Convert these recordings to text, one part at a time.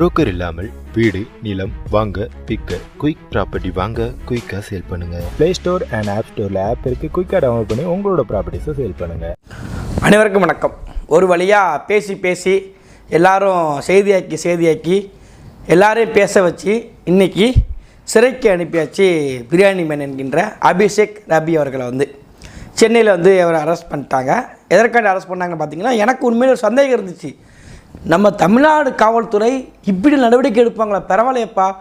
Broker இல்லாமல் வீடு நிலம் வாங்க விற்க குயிக் ப்ராப்பர்ட்டி வாங்க குயிக்காக சேல் பண்ணுங்க. ப்ளே ஸ்டோர் அண்ட் ஆப் ஸ்டோரில் ஆப் இருக்குது குயிக்காக டவுன்லோட் பண்ணி உங்களோட ப்ராப்பர்ட்டிஸை சேல் பண்ணுங்கள் அனைவருக்கும் வணக்கம். ஒரு வழியாக பேசி பேசி எல்லாரும் செய்தியாக்கி செய்தியாக்கி எல்லாரையும் பேச வச்சு இன்னைக்கு சிறைக்கு அனுப்பியாச்சு பிரியாணி மேன் என்கின்ற அபிஷேக் ரபி அவர்களை வந்து. சென்னையில் வந்து அவரை அரெஸ்ட் பண்ணிட்டாங்க. எதற்காக அரெஸ்ட் பண்ணாங்கன்னு பார்த்தீங்கன்னா எனக்கு உண்மையில ஒரு சந்தேகம் இருந்துச்சு. நம்ம தமிழ்நாடு காவல்துறை இப்படி நடவடிக்கை எடுப்பாங்களா? பரவாயில்லையப்பா.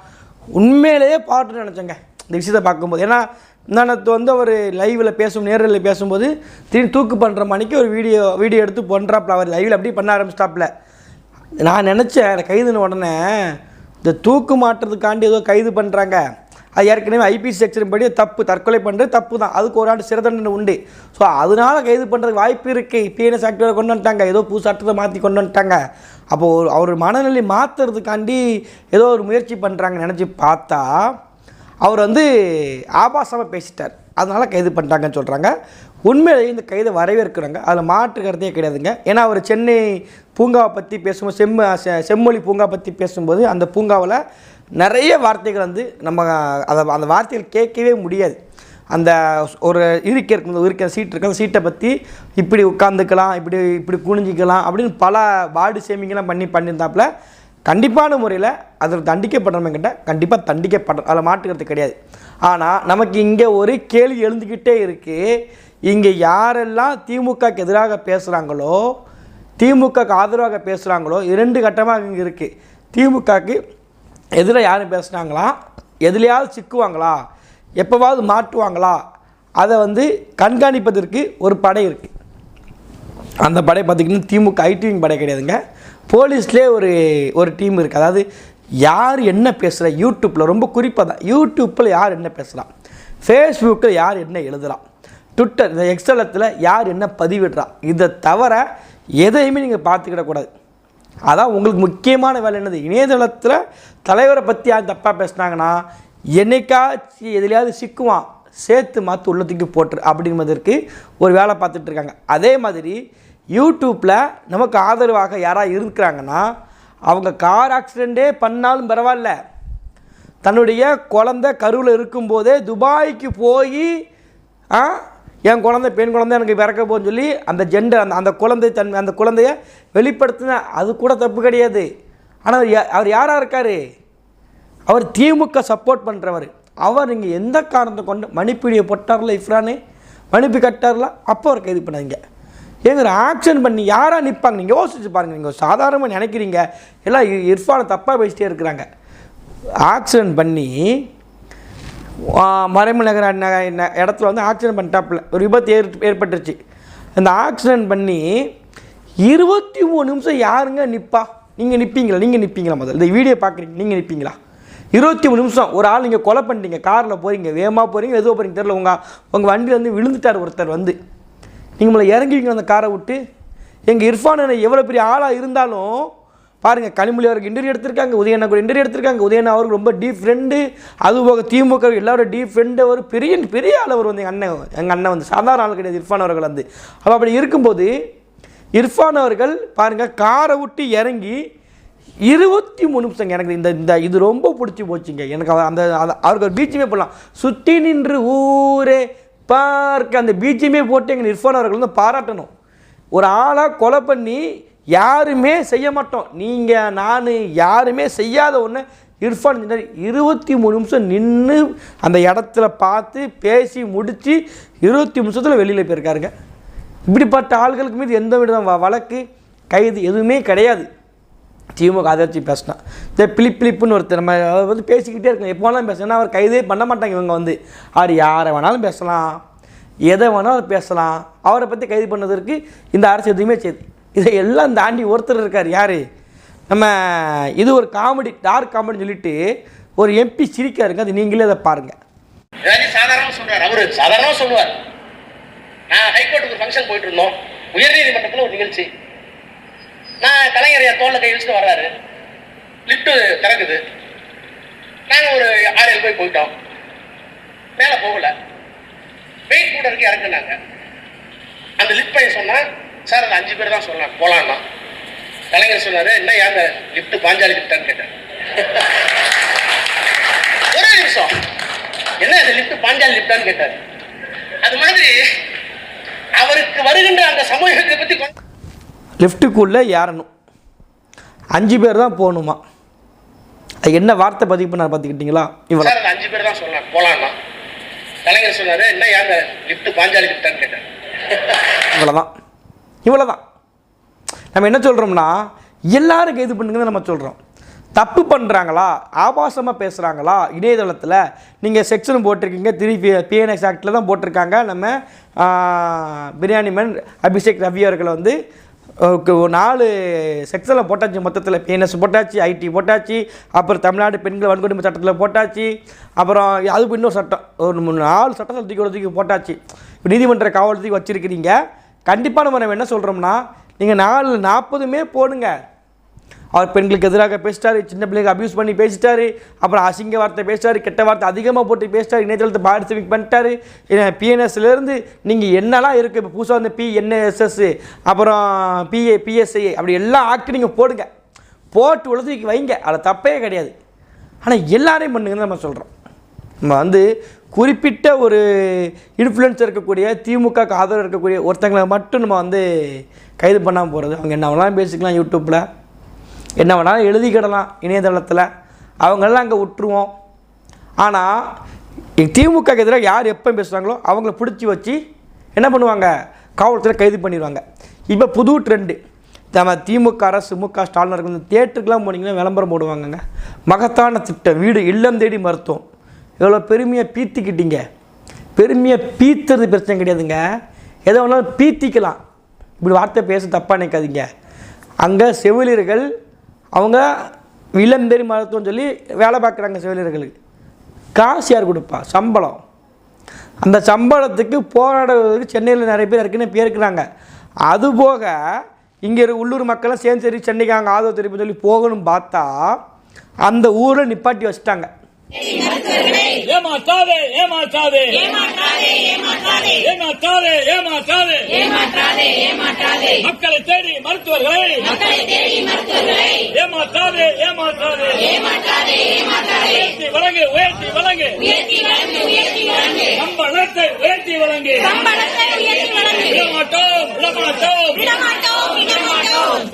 உண்மையிலேயே பாட்டு நினச்சேங்க. இந்த விஷயத்தை பார்க்கும்போது. ஏன்னா நான் வந்து அவர் லைவில் பேசும் நேரில் பேசும்போது திடீர்னு தூக்கு பண்ணுற மணிக்கு ஒரு வீடியோ வீடியோ எடுத்து பண்ணுறாப்புல அவர் லைவில் அப்படியே பண்ண ஆரம்பிச்சிட்டாப்புல நான் நினச்சேன் கைதுன்னு கைதுன உடனே இந்த தூக்கு மாட்டுறதுக்காண்டி ஏதோ கைது பண்ணுறாங்க அது ஏற்கனவே ஐபிசி செக்ஷன் படி தப்பு தற்கொலை பண்ணுறது தப்பு தான் அதுக்கு ஒரு ஆண்டு சிறை தண்டனை உண்டு. ஸோ அதனால கைது பண்ணுறதுக்கு வாய்ப்பு இருக்குது பிஎன்எஸ் ஆக்டிவரை கொண்டு வந்துட்டாங்க? ஏதோ புது சட்டத்தை மாற்றி கொண்டு வந்துட்டாங்க. அப்போது ஒரு அவர் மனநிலை மாற்றுறதுக்காண்டி ஏதோ ஒரு முயற்சி பண்ணுறாங்கன்னு நினச்சி பார்த்தா அவர் வந்து ஆபாசமாக பேசிட்டார். அதனால் கைது பண்ணிட்டாங்கன்னு சொல்கிறாங்க உண்மையிலேயே இந்த கைதை வரவேற்கிறாங்க அதில் மாற்று கருத்தே கிடையாதுங்க. ஏன்னா அவர் சென்னை பூங்காவை பற்றி பேசும்போது செம்ம செ- செம்மொழி பூங்கா பற்றி பேசும்போது அந்த பூங்காவில் நிறைய வார்த்தைகள் வந்து நம்ம அதை அந்த வார்த்தைகள் கேட்கவே முடியாது. அந்த ஒரு இருக்கை இருக்கும் இருக்கிற சீட் இருக்க அந்த சீட்டை பற்றி இப்படி உட்காந்துக்கலாம் இப்படி இப்படி குனிஞ்சிக்கலாம் அப்படின்னு பல வார்டு சேமிங்கெல்லாம் பண்ணி பண்ணியிருந்தாப்புல கண்டிப்பான முறையில் அதில் தண்டிக்கப்படுறவங்கிட்ட கண்டிப்பாக தண்டிக்கப்படுற அதில் மாட்டுக்கிறது கிடையாது. ஆனால் நமக்கு இங்கே ஒரு கேள்வி எழுந்துக்கிட்டே இருக்குது இங்கே யாரெல்லாம் திமுகக்கு எதிராக பேசுகிறாங்களோ திமுகக்கு ஆதரவாக பேசுகிறாங்களோ இரண்டு கட்டமாக இங்கே இருக்குது திமுகக்கு எதில் யாரும் பேசுனாங்களா? எதுலையாவது சிக்குவாங்களா? எப்போவாவது மாட்டுவாங்களா? அதை வந்து கண்காணிப்பதற்கு ஒரு படை இருக்குது அந்த படை பார்த்திங்கன்னா திமுக ஐடிவிங் படை கிடையாதுங்க. போலீஸ்லேயே ஒரு ஒரு டீம் இருக்குது அதாவது யார் என்ன பேசுகிறா யூடியூப்பில் ரொம்ப குறிப்பாக தான். யூடியூப்பில் யார் என்ன பேசலாம் ஃபேஸ்புக்கில் யார் என்ன எழுதலாம் ட்விட்டர் இந்த எக்ஸலத்தில் யார் என்ன பதிவிடுறா? இதை தவிர எதையுமே நீங்கள் பார்த்துக்கிடக்கூடாது அதான் உங்களுக்கு முக்கியமான வேலை என்னது? இணையதளத்தில் தலைவரை பற்றி யார் தப்பாக பேசினாங்கன்னா என்னைக்காச்சு எதுலையாவது சிக்குவான் சேர்த்து மாற்று உள்ளத்துக்கு போட்டுரு அப்படிங்கிறதற்கு ஒரு வேலை பார்த்துட்ருக்காங்க அதே மாதிரி யூடியூப்பில் நமக்கு ஆதரவாக யாராக இருக்கிறாங்கன்னா அவங்க கார் ஆக்சிடெண்ட்டே பண்ணாலும் பரவாயில்ல. தன்னுடைய குழந்தை கருவில் இருக்கும்போதே துபாய்க்கு போய் ஆ என் குழந்தை பெண் குழந்தை எனக்கு பிறக்க போகுன்னு சொல்லி அந்த ஜெண்டர் அந்த அந்த குழந்தை தன் அந்த குழந்தைய வெளிப்படுத்தின அது கூட தப்பு கிடையாது. ஆனால் அவர் யா- அவர் யாராக இருக்கார்? அவர் திமுக சப்போர்ட் பண்ணுறவர் அவர் இங்கே எந்த காரணத்தை கொண்டு மணிப்பீடியை போட்டார்ல இஃப்ரானு மணிப்பி கட்டார்ல? அப்போ அவர் கைது பண்ணாங்க ஏங்க ஆக்ஷன் பண்ணி யாராக நிற்பாங்க நீங்கள் யோசிச்சு பாருங்கள் நீங்கள் சாதாரணமாக நினைக்கிறீங்க. எல்லாம் இர்ஃபானை தப்பாக பேசிட்டே இருக்கிறாங்க. ஆக்சிடென்ட் பண்ணி மறைமலை நகர ந- இடத்துல வந்து ஆக்சிடென்ட் பண்ணிட்டாப்புல. ஒரு விபத்து ஏற் ஏற்பட்டுருச்சு. அந்த ஆக்சிடென்ட் பண்ணி இருபத்தி மூணு நிமிஷம் யாருங்க நிற்பா நீங்கள் நிற்பீங்களா நீங்கள் நிற்பீங்களா முதல்ல? இந்த வீடியோ பார்க்குறீங்க நீங்கள் நிற்பீங்களா இருபத்தி மூணு நிமிஷம் ஒரு ஆள் நீங்கள் கொலை பண்ணிட்டீங்க. காரில் போகிறீங்க வேகமாக போகிறீங்க எதுவும் போகிறீங்க தெரியல. உங்கள் உங்கள் வண்டியிலேருந்து வந்து விழுந்துட்டார் ஒருத்தர் வந்து. நீங்கள் உங்களை இறங்குவீங்க அந்த காரை விட்டு. எங்கள் இர்ஃபான் எவ்வளோ பெரிய ஆளாக இருந்தாலும் பாருங்கள் கனிமொழி அவருக்கு இன்டர்வியூ எடுத்திருக்காங்க உதயண்ணா கூட இன்டர்வியூ எடுத்திருக்காங்க. உதயண்ணா அவருக்கு ரொம்ப டீப் ஃப்ரெண்டு அது போக திமுக எல்லாரும் டீப் ஃப்ரெண்டு அவர் பெரிய பெரிய ஆள் அவர் வந்து எங்கள் அண்ணன் எங்கள் அண்ணன் வந்து சாதாரண ஆள் கிடையாது இர்ஃபான் அவர்கள் வந்து. அப்போ அப்படி இருக்கும்போது இர்ஃபான் அவர்கள் பாருங்கள் காரை விட்டு இறங்கி இருபத்தி மூணு நிமிஷங்க எனக்கு இந்த இந்த இது ரொம்ப பிடிச்சி போச்சுங்க. எனக்கு அந்த அந்த- அவருக்கு ஒரு பீச்சுமே போடலாம். சுற்றி நின்று ஊரே பார்க்க அந்த பீச்சுமே போட்டு எங்கள் இர்ஃபான் அவர்கள் வந்து பாராட்டணும். ஒரு ஆளாக கொலை பண்ணி யாருமே செய்ய மாட்டோம். நீங்கள் நான் யாருமே செய்யாத ஒன்று இர்ஃபான் செஞ்சார் இருபத்தி மூணு நிமிஷம் நின்று அந்த இடத்துல பார்த்து பேசி முடித்து இருபத்தி நிமிஷத்தில் வெளியில் போயிருக்காருங்க. இப்படிப்பட்ட ஆள்களுக்கு மீது எந்த வித வழக்கு கைது எதுவுமே கிடையாது. திமுக அதை பேசினா. இந்த பிலிப்பிலிப்புன்னு ஒருத்தர் நம்ம அதை வந்து பேசிக்கிட்டே இருக்கோம் எப்போ வேணாலும் பேசணும் அவர் கைதே பண்ண மாட்டாங்க இவங்க வந்து. அவர் யாரை வேணாலும் பேசலாம். எதை வேணாலும் பேசலாம். அவரை பற்றி கைது பண்ணதற்கு இந்த அரசு எதுவுமே செய்யுது இதை எல்லாம் தாண்டி ஒருத்தர் இருக்கார் யார்? நம்ம இது ஒரு காமெடி டார்க் காமெடின்னு சொல்லிட்டு ஒரு எம்பி சிரிக்காருங்க அது நீங்களே அதை பாருங்கள் எல்லாத்தையும் சாதாரணமாக சொல்றாரு அவரு சொல்லுவார். நான் ஹைகோர்ட்டுக்கு ஃபங்க்ஷன் போயிட்டு இருந்தோம். உயர்நீதிமன்றத்தில் ஒரு நிகழ்ச்சி. நான் கலைஞர் என் தோல்ல கை வச்சுட்டு வர்றாரு. லிஃப்ட்டு திறக்குது. நாங்கள் ஒரு ஆறு ஏழு போய் போயிட்டோம். மேலே போகல. வெயிட் கூட இருக்கு இறங்குனாங்க. அந்த லிஃப்ட் பையன் சொன்னால் சார் அந்த அஞ்சு பேர் தான் சொன்னாங்க போலான்னா. கலைஞர் சொன்னாரு என்ன யாங்க லிப்ட் பாஞ்சாலி லிப்டான்னு கேட்டார் ஒரே நிமிஷம். என்ன இந்த லிப்ட் பாஞ்சாலி லிப்டான்னு கேட்டார். அது மாதிரி அவருக்கு வருகின்ற அந்த சமூகத்தை கொஞ்சம் லிஃப்ட்டுக்குள்ளே ஏறணும். அஞ்சு பேர் தான் போகணுமா? அது என்ன வார்த்தை பதிவு பண்ணார் பார்த்துக்கிட்டிங்களா? இவ்வளோ சார் அந்த அஞ்சு பேர் தான் சொல்லலாம் போலாம்னா கலைஞர் சொன்னாரு என்ன யாங்க லிப்ட் பாஞ்சாலி லிப்டான்னு கேட்டார் இவ்வளோதான் இவ்வளோதான் நம்ம என்ன சொல்கிறோம்னா எல்லாரும் கைது பண்ணுங்கன்னு நம்ம சொல்கிறோம் தப்பு பண்ணுறாங்களா ஆபாசமாக பேசுகிறாங்களா இணையதளத்தில் நீங்கள் செக்ஷன் போட்டிருக்கீங்க திருப்பி பிஎன்எஸ் ஆக்டில் தான் போட்டிருக்காங்க. நம்ம பிரியாணி மேன் அபிஷேக் ரவி அவர்களை வந்து ஒரு நாலு செக்ஷனில் போட்டாச்சு மொத்தத்தில். பிஎன்எஸ் போட்டாச்சு ஐடி போட்டாச்சு அப்புறம் தமிழ்நாடு பெண்கள் வன்கொடுமை சட்டத்தில் போட்டாச்சு அப்புறம் அதுக்கு இன்னொரு சட்டம் ஒரு மூணு நாலு சட்டத்தில் தூக்கி ஒரு தூக்கி போட்டாச்சு. இப்போ நீதிமன்ற காவலத்துக்கு வச்சுருக்கிறீங்க. கண்டிப்பாக நம்ம நம்ம என்ன சொல்கிறோம்னா நீங்கள் நாலு நாற்பதுமே போடுங்க. அவர் பெண்களுக்கு எதிராக பேசிட்டாரு சின்ன பிள்ளைங்க அப்யூஸ் பண்ணி பேசிட்டாரு அப்புறம் அசிங்க வார்த்தை பேசிட்டாரு கெட்ட வார்த்தை அதிகமாக போட்டு பேசிட்டாரு இணையதளத்தை பாடிசிபிக் பண்ணிட்டாரு. பிஎன்எஸ்லேருந்து நீங்கள் என்னெல்லாம் இருக்குது இப்போ புதுசாக வந்து பிஎன்எஸ்எஸ் அப்புறம் பிஏ பிஎஸ்ஐ அப்படி எல்லா ஆக்ட் நீங்கள் போடுங்க. போட்டு உலகத்துக்கு வைங்க. அதில் தப்பே கிடையாது. ஆனால் எல்லாரையும் பண்ணுங்கன்னு நம்ம சொல்கிறோம் நம்ம வந்து குறிப்பிட்ட ஒரு இன்ஃப்ளூயன்ஸ் இருக்கக்கூடிய திமுகக்கு ஆதரவு இருக்கக்கூடிய ஒருத்தங்களை மட்டும் நம்ம வந்து கைது பண்ணாமல் போகிறது அவங்க என்ன வேணாலும் பேசிக்கலாம் யூடியூப்பில் என்ன வேணாலும் எழுதிக்கிடலாம் இணையதளத்தில். அவங்களெல்லாம் அங்கே விட்டுருவோம். ஆனால் திமுக எதிராக யார் எப்போ பேசுகிறாங்களோ அவங்கள பிடிச்சி வச்சு என்ன பண்ணுவாங்க? காவல்துறை கைது பண்ணிடுவாங்க. இப்போ புது ட்ரெண்டு நம்ம திமுக அரசு மு க ஸ்டாலின் இருக்கு தேட்டருக்குலாம் போனீங்கன்னா விளம்பரம் போடுவாங்கங்க. மகத்தான திட்டம். வீடு இல்லம் தேடி மருத்துவம். எவ்வளோ பெருமையாக பீத்திக்கிட்டீங்க? பெருமையாக பீத்துறது பிரச்சனை கிடையாதுங்க. எதை வேணாலும் பீத்திக்கலாம். இப்படி வார்த்தை பேச தப்பாக நினைக்காதீங்க. அங்கே செவிலியர்கள் அவங்க இளம்பெரி மருத்துவம் சொல்லி வேலை பார்க்குறாங்க செவிலியர்களுக்கு. காசு யார் கொடுப்பா? சம்பளம். அந்த சம்பளத்துக்கு போராடுவதற்கு சென்னையில் நிறைய பேர் இருக்குன்னு பேருக்குறாங்க அதுபோக இங்கே உள்ளூர் மக்களும் சேர்ந்து சரி சென்னைக்கு அங்கே ஆதரவு தெரிவிப்பு சொல்லி போகணும்னு பார்த்தா அந்த ஊரில் நிப்பாட்டி வச்சுட்டாங்க. ஏமாற்றாதே. ஏமாற்றாதே ஏமாற்றாதே. ஏமாற்றாதே மக்களை தேடி மருத்துவர்களை. ஏமாற்றாதே ஏமாற்றாதே. உயர்த்தி வழங்கு உயர்த்தி வழங்கு. சம்பளத்தை உயர்த்தி வழங்கு. விடமாட்டோம் விடமாட்டோம்.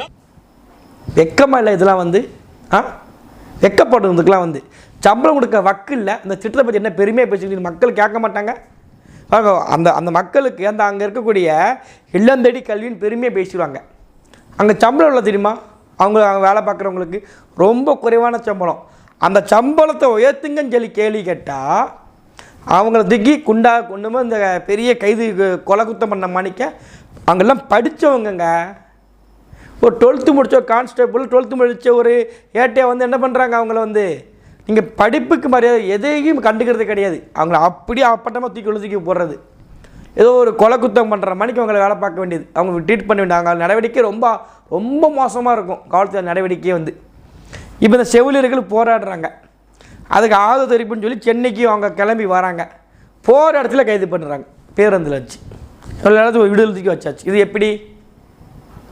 வெக்கமா இல்லை இதெல்லாம் வந்து ஆ? வெக்கப்படுறதுக்கெலாம் வந்து சம்பளம் கொடுக்க வக்கு இல்லை. அந்த திட்டத்தை பற்றி என்ன பெருமையாக பேசிக்கிட்டு மக்கள் கேட்க மாட்டாங்க. அந்த அந்த மக்களுக்கு அந்த அங்கே இருக்கக்கூடிய இல்லந்தடி கல்வின்னு பெருமையாக பேசிடுவாங்க. அங்கே சம்பளம் இல்லை தெரியுமா? அவங்க வேலை பார்க்குறவங்களுக்கு ரொம்ப குறைவான சம்பளம். அந்த சம்பளத்தை உயர்த்துங்கன்னு சொல்லி கேள்வி கேட்டால் அவங்கள திக்கி குண்டா கொண்டு இந்த பெரிய கைது கொலை குத்தம் பண்ண மாணிக்க அங்கெல்லாம் படித்தவங்கங்க ஒரு டுவெல்த்து முடித்த கான்ஸ்டபிள் டுவெல்த்து முடித்த ஒரு ஏட்டையை வந்து என்ன பண்ணுறாங்க அவங்கள வந்து? இங்கே படிப்புக்கு மரியாதை எதையும் கண்டுக்கிறது கிடையாது. அவங்கள அப்படியே அப்பட்டமாக தூக்கி உள்ள தூக்கி போடுறது. ஏதோ ஒரு கொலை குத்தம் பண்ணுற மணிக்கு அவங்கள வேலை பார்க்க வேண்டியது. அவங்க ட்ரீட் பண்ண வேண்டிய அவங்க நடவடிக்கை ரொம்ப ரொம்ப மோசமாக இருக்கும். காவல்துறை நடவடிக்கையே வந்து. இப்போ இந்த செவிலியர்கள் போராடுறாங்க. அதுக்கு ஆதரவு தெரிவிப்புன்னு சொல்லி சென்னைக்கு அவங்க கிளம்பி வராங்க. போகிற இடத்துல கைது பண்ணுறாங்க பேருந்தில் வச்சு. எவ்வளோ நேரத்துக்கு விடுதலைக்கு வச்சாச்சு. இது எப்படி?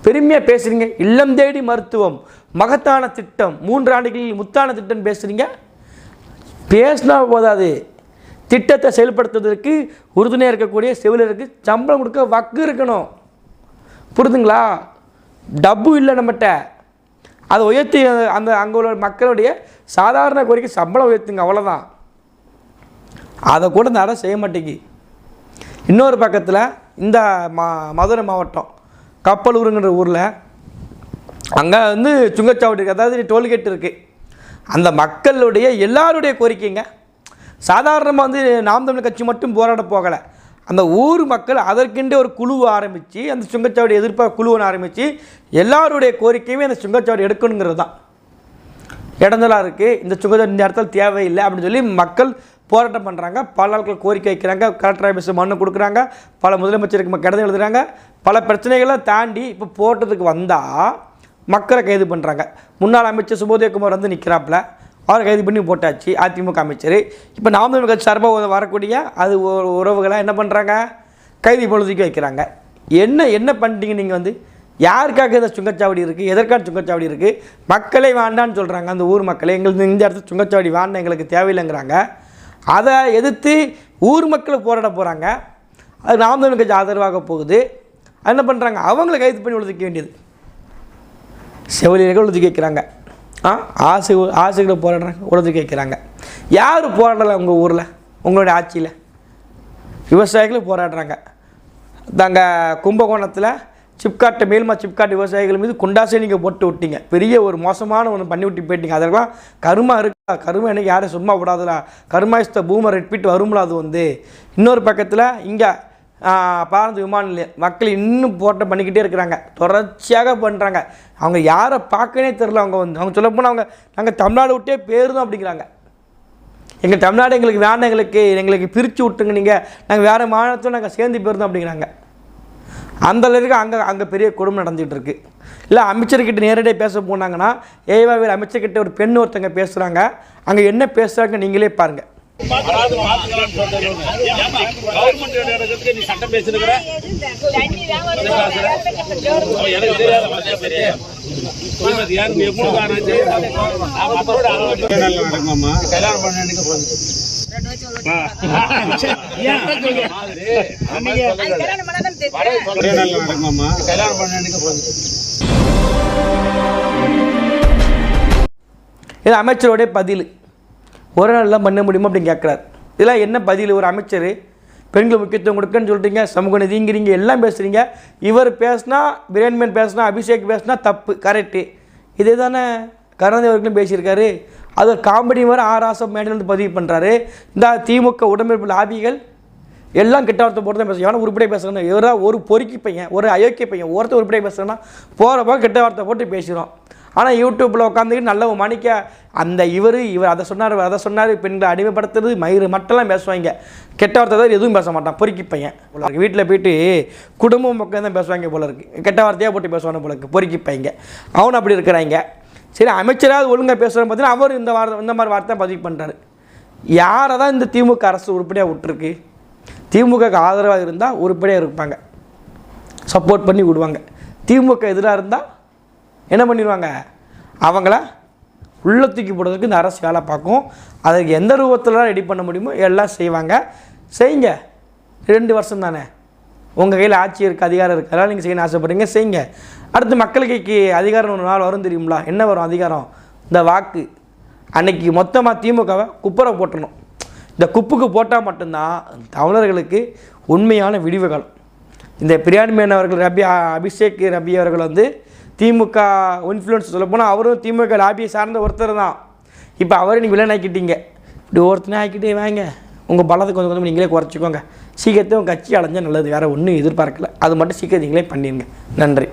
பெருமையாக பேசுகிறீங்க இல்லம் தேடி மருத்துவம். மகத்தான திட்டம். மூன்று ஆண்டுகளில் முத்தான திட்டம் பேசுகிறீங்க பேசினா போதாது. திட்டத்தை செயல்படுத்துவதற்கு உறுதுணையாக இருக்கக்கூடிய செவிலருக்கு சம்பளம் கொடுக்க வக்கு இருக்கணும். புரிதுங்களா? டப்பு இல்லை நம்மகிட்ட அதை உயர்த்தி அந்த அங்கே உள்ள மக்களுடைய சாதாரண கோரிக்கை சம்பளம் உயர்த்துங்க அவ்வளோதான் அதை கூட இந்த அரசு செய்ய மாட்டேங்கி. இன்னொரு பக்கத்தில் இந்த மா மதுரை மாவட்டம் கப்பலூருங்கிற ஊரில் அங்கே வந்து சுங்கச்சாவடி இருக்குது அதாவது டோல்கேட் இருக்குது அந்த மக்களுடைய எல்லாருடைய கோரிக்கைங்க. சாதாரணமாக வந்து நாம் தமிழ் கட்சி மட்டும் போராட போகலை. அந்த ஊர் மக்கள் அதற்கென்றே ஒரு குழுவை ஆரம்பித்து அந்த சுங்கச்சாவடி எதிர்ப்பாக குழுவை ஆரம்பித்து எல்லாருடைய கோரிக்கையுமே அந்த சுங்கச்சாவடி எடுக்கணுங்கிறது தான். இடஞ்சலாக இருக்குது இந்த சுங்கச்சாவடி இந்த இடத்துல தேவையில்லை அப்படின்னு சொல்லி மக்கள் போராட்டம் பண்ணுறாங்க பல நாட்கள் கோரிக்கை வைக்கிறாங்க கலெக்டர் ஆஃபீஸ் மண்ணு கொடுக்குறாங்க பல முதலமைச்சருக்கு கடிதம் எழுதுகிறாங்க பல பிரச்சனைகளை தாண்டி இப்போ போட்டதுக்கு வந்தால் மக்களை கைது பண்ணுறாங்க முன்னாள் அமைச்சர் சுபோதயகுமார் வந்து நிற்கிறாப்புல அவரை கைது பண்ணி போட்டாச்சு அதிமுக அமைச்சர். இப்போ நாம் தமிழ் கட்சி சார்பாக வரக்கூடிய அது உ- உறவுகளை என்ன பண்ணுறாங்க கைது பொழுதுக்கு வைக்கிறாங்க. என்ன என்ன பண்ணிட்டீங்க நீங்கள் வந்து? யாருக்காக இந்த சுங்கச்சாவடி இருக்குது எதற்கான சுங்கச்சாவடி இருக்குது மக்களே வேண்டான்னு சொல்கிறாங்க அந்த ஊர் மக்களே எங்களுக்கு இந்த இடத்துல சுங்கச்சாவடி வேண்டாம் எங்களுக்கு தேவையில்லைங்கிறாங்க. அதை எதிர்த்து ஊர் மக்களை போராட போகிறாங்க அது நாம் தமிழ் கட்சி ஆதரவாக போகுது. என்ன பண்ணுறாங்க அவங்கள கைது பண்ணி ஒழுதுக்க வேண்டியது. செவிலியர்கள் உழுது கேட்குறாங்க. ஆ? ஆசை ஆசைகளை போராடுறாங்க உழுது கேட்குறாங்க. யார் போராடலை உங்கள் ஊரில்? உங்களுடைய ஆட்சியில்? விவசாயிகளும் போராடுறாங்க. தாங்க கும்பகோணத்தில் சிப்காட்டை மேல்மா சிப்காட் விவசாயிகள் மீது குண்டாசை நீங்கள் போட்டு விட்டீங்க. பெரிய ஒரு மோசமான ஒன்று பண்ணி விட்டு போயிட்டீங்க. அதெல்லாம் கருமா இருக்கா? கருமா எனக்கு யாரும் சும்மா விடாதுடா கருமாயிஸ்த பூமர் ரெட்பீட் வரும்ல அது வந்து. இன்னொரு பக்கத்தில் இங்கே பாரந்த விமான நிலையம் மக்கள் இன்னும் போராட்டம் பண்ணிக்கிட்டே இருக்கிறாங்க. தொடர்ச்சியாக பண்ணுறாங்க அவங்க யாரை பார்க்கனே தெரில அவங்க வந்து அவங்க சொல்லப்போனால் அவங்க நாங்கள் தமிழ்நாடு விட்டே பேருந்தோம் அப்படிங்கிறாங்க. எங்கள் தமிழ்நாடு எங்களுக்கு வேண்டாம் எங்களுக்கு எங்களுக்கு பிரித்து விட்டுங்க நீங்கள் நாங்கள் வேறு மாநிலத்தோடு நாங்கள் சேர்ந்து போயிருந்தோம் அப்படிங்கிறாங்க. அந்த அளவுக்கு அங்கே அங்கே பெரிய குடும்பம் நடந்துகிட்டு இருக்கு. இல்லை அமைச்சர்கிட்ட நேரடியாக பேச போனாங்கன்னா ஏவாவில் அமைச்சர்கிட்ட ஒரு பெண் ஒருத்தங்க பேசுகிறாங்க அங்கே என்ன பேசுகிறாங்க நீங்களே பாருங்கள் கவர்மெண்ட் இடத்துக்கு நீ சட்டம் பேசிருக்கிற எனக்கு யாரு எப்படி கல்யாணம் பண்ண நடக்குமாமா கல்யாணம் பண்ண இது அமைச்சருடைய பதில். ஒரு நாள்லாம் பண்ண முடியுமா அப்படின்னு கேட்குறாரு. இதெல்லாம் என்ன பதில்? ஒரு அமைச்சர் பெண்கள் முக்கியத்துவம் கொடுக்குன்னு சொல்கிறீங்க சமூக நிதிங்கிறீங்க எல்லாம் பேசுகிறீங்க இவர் பேசுனா பிரேன்மேன் பேசுனா அபிஷேக் பேசுனா தப்பு கரெக்டு இதே தானே கருணாநிதி அவர்களும் பேசியிருக்காரு. அது காமெடி மாதிரி ஆராசம் மேடையிலிருந்து பதிவு பண்ணுறாரு இந்த திமுக உடம்பிடிப்பு லாபிகள் எல்லாம் கெட்ட வார்த்தை போட்டு தான் பேசுவோம் எவனா உருப்படியாக பேசுகிறேன் இவராக ஒரு பொறுக்கி பையன் ஒரு அயோக்கிய பையன் ஒருத்தர் உருப்படியாக பேசுகிறேன்னா போகிறப்போ கெட்ட வார்த்தை போட்டு பேசுகிறோம் ஆனால் யூடியூப்பில் உட்காந்துக்கிட்டு நல்ல மணிக்க அந்த இவர் இவர் அதை சொன்னார் இவர் அதை சொன்னார் பெண்களை அடிமைப்படுத்துறது மயிறு மட்டும்லாம் பேசுவாங்க. கெட்ட வார்த்தை தான் எதுவும் பேச மாட்டான். பொறுக்கி பையன் போல வீட்டில் போயிட்டு குடும்பம் பக்கம் தான் பேசுவாங்க போல இருக்குது கெட்ட வார்த்தையாக போட்டு பேசுவாங்க போல இருக்குது பொறுக்கி பையங்க. அவனு அப்படி இருக்கிறாங்க. சரி அமைச்சராவது ஒழுங்காக பேசுகிறோம் பார்த்தீங்கன்னா அவர் இந்த வார்த்தை இந்த மாதிரி வார்த்தை பதிவு பண்ணுறாரு யாரை தான் இந்த திமுக அரசு உருப்படியாக விட்டுருக்கு? திமுகக்கு ஆதரவாக இருந்தால் உருப்படியாக இருப்பாங்க. சப்போர்ட் பண்ணி விடுவாங்க. திமுக எதிராக இருந்தால் என்ன பண்ணிடுவாங்க அவங்கள உள்ள தூக்கி போடுறதுக்கு இந்த அரசு வேலை பார்க்கும். அதுக்கு எந்த ரூபத்திலலாம் ரெடி பண்ண முடியுமோ எல்லாம் செய்வாங்க. செய்யுங்க. ரெண்டு வருஷம் தானே. உங்கள் கையில் ஆட்சி இருக்குது அதிகாரம் இருக்குது அதெல்லாம் நீங்கள் செய்யணும்னு ஆசைப்படுறீங்க செய்யுங்க. அடுத்து மக்களுக்கு அதிகாரம் ஒரு நாள் வரும் தெரியுங்களா என்ன வரும் அதிகாரம்? இந்த வாக்கு. அன்னைக்கு மொத்தமாக திமுகவை குப்புற போட்டணும். இந்த குப்புக்கு போட்டால் மட்டும்தான் தமிழர்களுக்கு உண்மையான விடிவு காலம் இந்த பிரியாணி மேன் அவர்கள் ரபி அபிஷேக் ரபி அவர்கள் வந்து திமுக இன்ஃப்ளூயன்ஸ் சொல்லப்போனால் அவரும் திமுக லாபியை சார்ந்த ஒருத்தர் தான். இப்போ அவரை நீங்கள் வில்லன் ஆக்கிட்டீங்க இப்படி ஒருத்தனே ஆக்கிட்டே வாங்க. உங்கள் பலத்தை கொஞ்சம் கொஞ்சம் நீங்களே குறைச்சிக்கோங்க. சீக்கிரத்தை உங்கள் கட்சி அலைஞ்சால் நல்லது. வேறு ஒன்றும் எதிர்பார்க்கல. அது மட்டும் சீக்கிரம் நீங்களே பண்ணிடுங்க நன்றி.